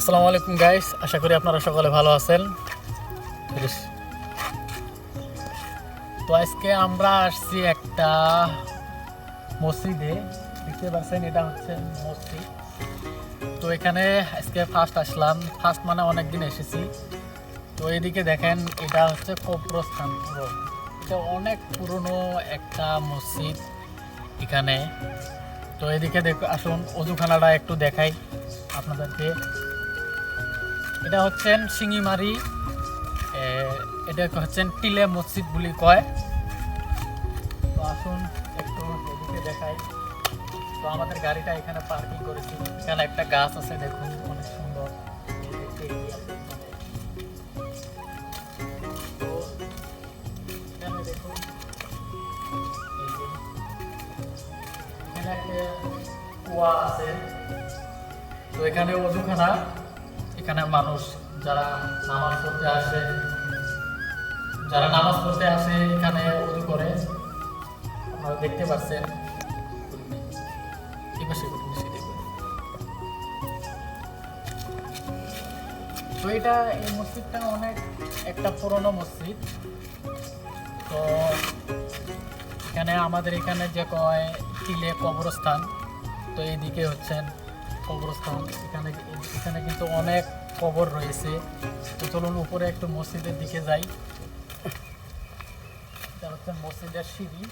আসসালামু আলাইকুম গাইস আশা করি আপনারা সকলে ভালো আছেন। তো আজকে আমরা আসছি একটা মসজিদে। দেখতে পাচ্ছেন, এটা হচ্ছে মসজিদ। তো এখানে আজকে ফার্স্ট আসলাম। ফার্স্ট মানে অনেক দিন এসেছি। তো এদিকে দেখেন, এটা হচ্ছে কব্রস্থান এটা অনেক পুরনো একটা মসজিদ এখানে। তো এদিকে দেখ, আসুন, অজুখানাটা একটু দেখাই আপনাদেরকে। এটা হচ্ছেন সিঙ্গিমারি এ, এটা হচ্ছেন টিলে মসজিদ বলি কয়। তো আসুন একটু এদিকে দেখাই। তো আমাদের গাড়িটা এখানে পার্কিং করেছি। এখানে একটা গাছ আছে দেখুন অনেক সুন্দর। কুয়া আছে। তো এখানে অজুখানা। এখানে মানুষ যারা নামাজ পড়তে আসে, যারা নামাজ পড়তে আসে, এখানে অজু করে। আপনারা দেখতে পাচ্ছেন। তো এটা এই মসজিদটা অনেক একটা পুরনো মসজিদ। তো এখানে আমাদের এখানে যে কয় টিলে কবরস্থান, তো এইদিকে হচ্ছেন কবরস্থান। এখানে এখানে কিন্তু অনেক কবর রয়েছে। তো চলুন উপরে একটু মসজিদের দিকে যাই। এটা হচ্ছে মসজিদের সিঁড়ি।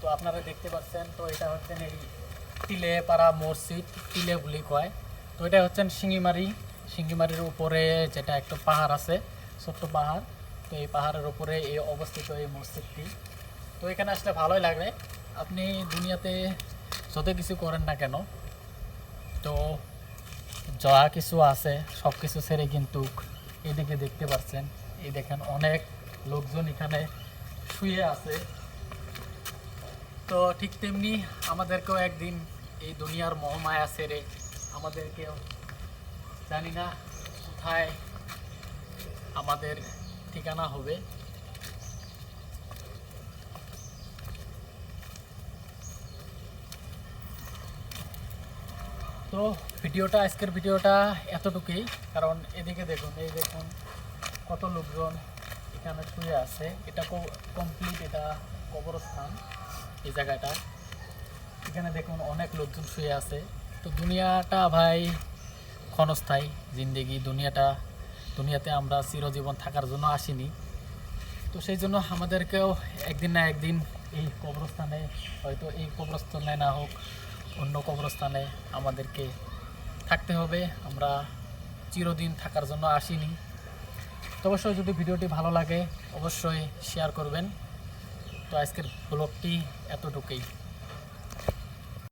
তো আপনারা দেখতে পাচ্ছেন, তো এটা হচ্ছেন এই টিলে পাড়া মসজিদ টিলে বলি কয়। তো এটা হচ্ছেন সিঙ্গিমারি সিঙ্গিমারির উপরে যেটা একটা পাহাড় আছে, ছোট্ট পাহাড়। তো এই পাহাড়ের উপরে এই অবস্থিত এই মসজিদটি। তো এখানে আসলে ভালোই লাগবে। আপনি দুনিয়াতে যত কিছু করেন না কেন, তো যা কিছু আছে, সব কিছু ছেড়ে কিন্তু এদিকে দেখতে পাচ্ছেন এই দেখেন অনেক লোকজন এখানে শুয়ে আছে। তো ঠিক তেমনি আমাদেরকেও একদিন এই দুনিয়ার মহামায়া ছেড়ে আমাদেরকেও জানি না কোথায় আমাদের ঠিকানা হবে। তো ভিডিওটা, আজকের ভিডিওটা এতটুকুই। কারণ এদিকে দেখুন, এই দেখুন কত লোকজন এখানে শুয়ে আছে। এটা কমপ্লিট এটা কবরস্থান, এই জায়গাটা। এখানে দেখুন অনেক লোকজন শুয়ে আছে। তো দুনিয়াটা ভাই ক্ষণস্থায়ী জিন্দেগি। দুনিয়াটা, দুনিয়াতে আমরা চিরজীবন থাকার জন্য আসিনি। তো সেই জন্য আমাদেরকেও একদিন না একদিন এই কবরস্থানে, হয়তো এই কবরস্থানে না হোক অন্য কবরস্থানে আমাদেরকে থাকতে হবে। আমরা চিরদিন থাকার জন্য আসিনি। তো অবশ্যই যদি ভিডিওটি ভালো লাগে, অবশ্যই শেয়ার করবেন। তো আজকের ব্লগটি এতটুকুই।